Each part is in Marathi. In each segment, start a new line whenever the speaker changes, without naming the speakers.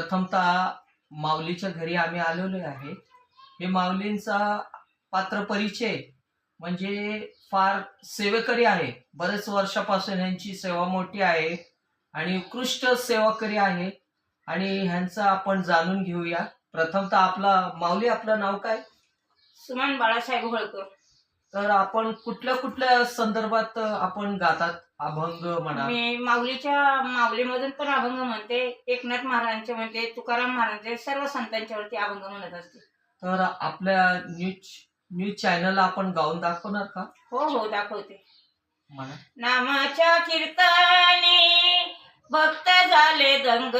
प्रथमतः माऊलीच्या घरी आम्ही आलेलो आहे. हे माऊलींचा पात्र परिचय म्हणजे फार सेवेकरी आहे. बरेच वर्षापासून ह्यांची सेवा मोठी आहे आणि उत्कृष्ट सेवाकरी आहे. आणि ह्यांचं आपण जाणून घेऊया. प्रथमतः आपला माऊली आपलं नाव काय?
सुमन बाळासाहेब होळकर.
तर आपण कुठल्या कुठल्या संदर्भात आपण गातात अभंग म्हणा?
मी माऊलीच्या माऊलीमधून पण अभंग म्हणते. एकनाथ महाराजांचे म्हणते तुकाराम महाराजांचे सर्व संतांच्यावरती अभंग म्हणत असते.
तर आपल्या न्यूज न्यूज चॅनलला आपण गाऊन दाखवणार का?
हो हो दाखवते. नामाच्या कीर्तनी भक्त झाले दंग.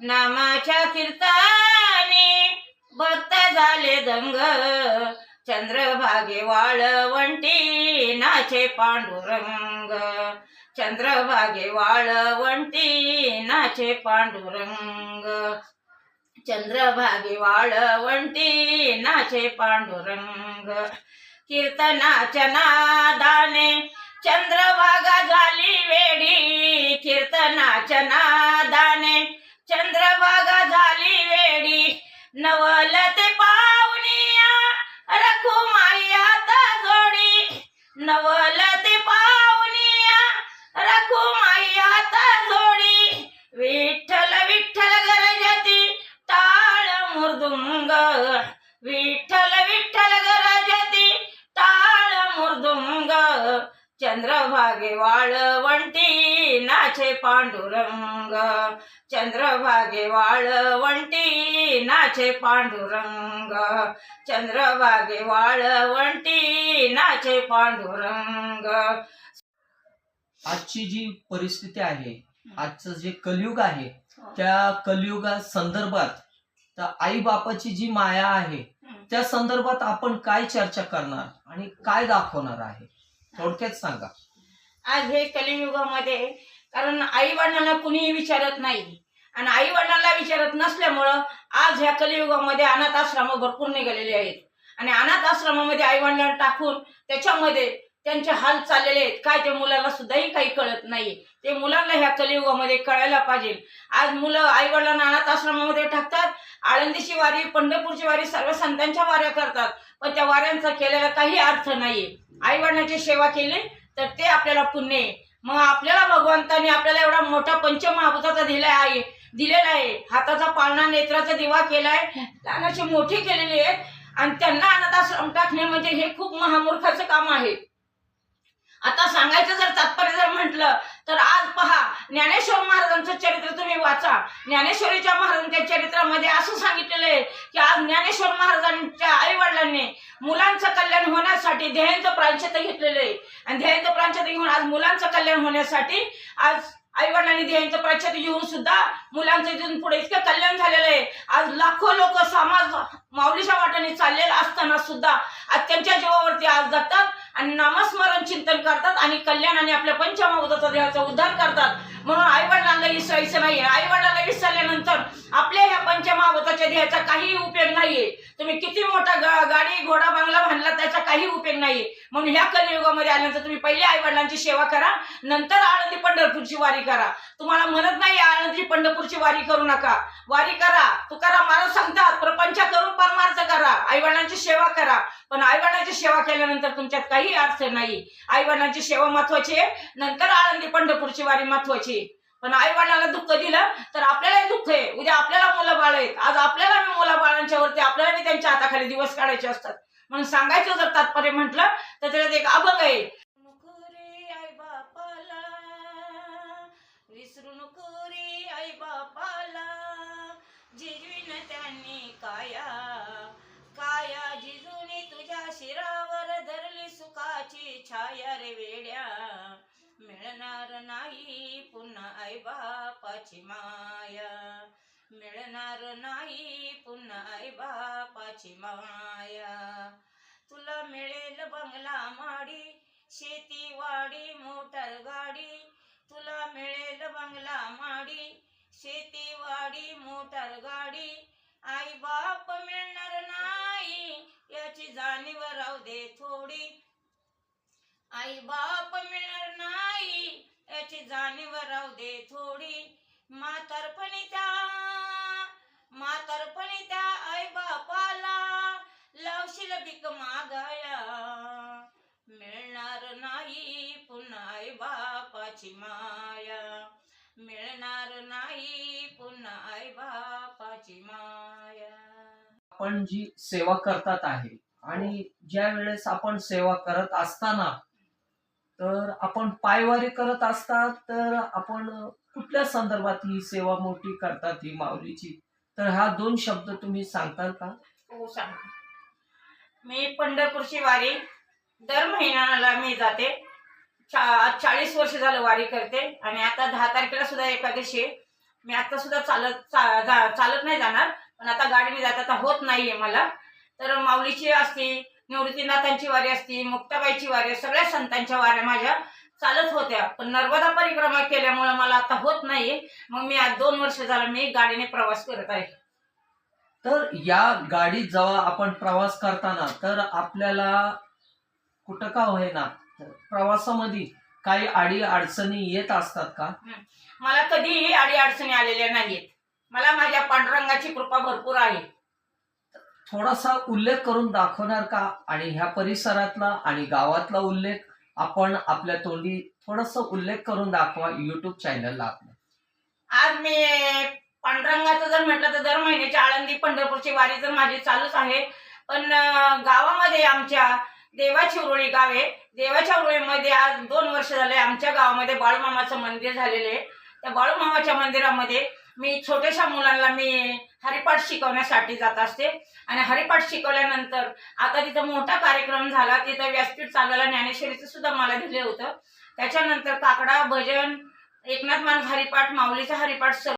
नामाच्या कीर्तनी भक्त झाले दंग. चंद्रभागे वाळवंटी नाचे पांडुरंग. चंद्रभागे वाळवंटी नाचे पांडुरंग. चंद्रभागे वाळवंटी नाचे पांडुरंग. कीर्तनाच्या नादाने चंद्रभागा झाली वेडी. कीर्तनाच्या नादाने चंद्रभागा झाली वेडी. नव जोडी नवल ते पाहुनिया रखू मायाता जोडी. विठ्ठल विठ्ठल गरजती टाळ मृदुंग. विठ्ठल विठ्ठल गरजती टाळ मृदुंग. चंद्रभागे वाळवंटी नाचे पांडुरंग चंद्रभागे वाळवंटी नाचे पांडुरंग चंद्रभागे वाळवंटी नाचे पांडुरंग.
आजची जी परिस्थिती आहे आजचं जे कलियुग आहे त्या कलियुगा संदर्भात तर आई बापाची जी माया आहे त्या संदर्भात आपण काय चर्चा करणार आणि काय दाखवणार आहे? थोडक्यात सांगा.
आज हे कलियुगामध्ये कारण आई वडिलांना कुणीही विचारत नाही. आणि आई वडिलांना विचारत नसल्यामुळं आज ह्या कलियुगामध्ये अनाथ आश्रम भरपूर निघालेले आहेत. आणि अनाथ आश्रमामध्ये आई वडिलांना टाकून त्याच्यामध्ये त्यांचे हाल चाललेले आहेत. काय ते मुलाला सुद्धाही काही कळत नाही. ते मुलांना ह्या कलियुगामध्ये कळायला पाहिजे. आज मुलं आई वडिलांना अनाथ आश्रमामध्ये टाकतात. आळंदीची वारी पंढरपूरची वारी सर्व संतांच्या वाऱ्या करतात. पण त्या वाऱ्यांचा केलेला काही अर्थ नाहीये. आई वडिलांची सेवा केली तर ते आपल्याला पुण्य आहे. मग आपल्याला भगवंताने आपल्याला एवढा मोठा पंचमहाभूताचा दिला आहे दिलेला आहे. हाताचा पाळणा नेत्राचा दिवा केलाय. लहानाची मोठी केलेली आहे. आणि त्यांना अनाथाश्रम टाकणे म्हणजे हे खूप महामूर्खाचं काम आहे. आता सांगायचं जर तात्पर्य जर म्हटलं तर आज पहा ज्ञानेश्वर महाराजांचं चरित्र तुम्ही वाचा. ज्ञानेश्वरीच्या महाराजांच्या चरित्रामध्ये असं सांगितलेलं आहे की आज ज्ञानेश्वर महाराजांच्या आईवडिलांनी मुलांचं कल्याण होण्यासाठी ध्येयांचं प्रांशत घेतलेलं आहे. आणि ध्येयांचं प्रांशत घेऊन आज मुलांचं कल्याण होण्यासाठी आज आईवडिलांनी ध्येयांचं प्राच्यत घेऊन सुद्धा मुलांचं इथून पुढे इतकं कल्याण झालेलं आहे. आज लाखो लोक समाज माऊलीच्या वाटाने चाललेलं असताना सुद्धा आज त्यांच्या जीवावरती आज जातात आणि नामस्मरण चिंतन करतात आणि कल्याण आणि आपल्या पंचमभूताचा देहाचा उद्धार करतात. म्हणून आई वडिलांना विसरायचं नाही आई वडिलांना विसरल्यानंतर आपल्या ह्या पंचमहाभूताच्या देहाचा काही उपयोग नाहीये. तुम्ही किती मोठा गाडी घोडा बांगला बांधला त्याचा काही उपयोग नाहीये म्हणून ह्या कलियुगामध्ये आल्यानंतर तुम्ही पहिले आई वडिलांची सेवा करा नंतर आळंदी पंढरपूरची वारी करा. तुम्हाला म्हणत नाही आळंदी पंढरपूरची वारी करू नका. वारी करा तुकाराम महाराज सांगतात प्रपंच करून परमार्थ करा आई वडिलांची सेवा करा. पण आई वडिलांची सेवा केल्यानंतर तुमच्यात काही अर्थ नाही. आई वडिलांची सेवा महत्वाची आहे नंतर आळंदी पंढरपूरची वारी महत्वाची आहे. पण आई वडिलांना दुःख दिलं तर आपल्यालाही दुःख आहे. उद्या आपल्याला मुलं बाळ आहेत. आज आपल्याला मी मुलं बाळांच्या वरती आपल्याला मी त्यांच्या हाताखाली दिवस काढायचे असतात. म्हणून सांगायचं जर तात्पर्य म्हटलं तर त्याच्यात एक अभंग आहे. आई बापाला विसरू नको रे आई बापाला जिजवीन त्यांनी काया काया जिजूनी तुझ्या शिरावर धरली सुखाची छाया रे वेड्या. मिळणार नाही पुन्हा आई बापाची माया. मिळणार नाही पुन्हा आई बापाची माया. तुला मिळेल बंगला माडी शेती वाडी मोटर गाडी. तुला मिळेल बंगला माडी शेती वाडी मोटर गाडी. आई बाप मिळणार नाही याची जाणीव राहू दे थोडी. आई बाप मिळणार नाही याची जाणीव राहू दे थोडी. मातर्पणी त्या मातर्पणी त्या आई बापाला लावशील बिक मागाया मिळणार नाही पुन्हा आई बापाची माया. मिळणार नाही पुन्हा आई बापाची माया.
आपण जी सेवा करतात आहे आणि ज्या वेळेस आपण सेवा करत असताना तर आपण पायवारी करत असतात तर आपण कुठल्या संदर्भात ही सेवा मोठी करतात ही माऊलीची? तर हा दोन शब्द तुम्ही सांगताल का?
हो सांग. मी पंढरपूरची वारी दर महिन्याला मी जाते. चा चाळीस वर्ष झालं वारी करते आणि आता दहा तारखेला सुद्धा एकादशी आहे मी आता सुद्धा चालत चा- जा- चालत नाही जाणार पण आता गाडीने जात आता होत नाहीये मला. तर माऊलीची असती निवृत्तीनाथांची वारी असती मुक्ताबाईची वारी सगळ्या संतांच्या वाऱ्या माझ्या चालत होत्या. पण नर्मदा परिक्रमा केल्यामुळे मला आता होत नाहीये. मग मी आज दोन वर्ष झालं मी गाडीने प्रवास करत आहे.
तर या गाडीत जेव्हा आपण प्रवास करताना तर आपल्याला कुठं का होईना प्रवासामध्ये काही अडी अडचणी येत असतात का?
मला कधीही अडी अडचणी आलेल्या नाहीयेत. मला माझ्या पांडुरंगाची कृपा भरपूर आहे.
थोडासा उल्लेख करून दाखवणार का? आणि ह्या परिसरातला आणि गावातला उल्लेख आपण आपल्या तोंडी थोडासा उल्लेख करून दाखवा युट्यूब चॅनलला आपल्या.
आज मी पांडुरंगाचं जर म्हटलं तर दर महिन्याची आळंदी पंढरपूरची वारी तर माझी चालूच आहे. पण गावामध्ये आमच्या देवाची उरुळी गाव आहे. देवाच्या उरुळीमध्ये आज दोन वर्ष झाले आमच्या गावामध्ये बाळूमामाचं मंदिर झालेलं आहे. त्या बाळूमामाच्या मंदिरामध्ये मी छोट्याशा मुलांना मी हरिपाठ शिकवण्यासाठी जात असते. आणि हरिपाठ शिकवल्यानंतर आता तिथं मोठा कार्यक्रम झाला तिथं व्यासपीठ चालवायला ज्ञानेश्वरीचं सुद्धा मला दिलं होतं. त्याच्यानंतर काकडा भजन एकनाथ मान हरिपाठ माऊलीचा हरिपाठ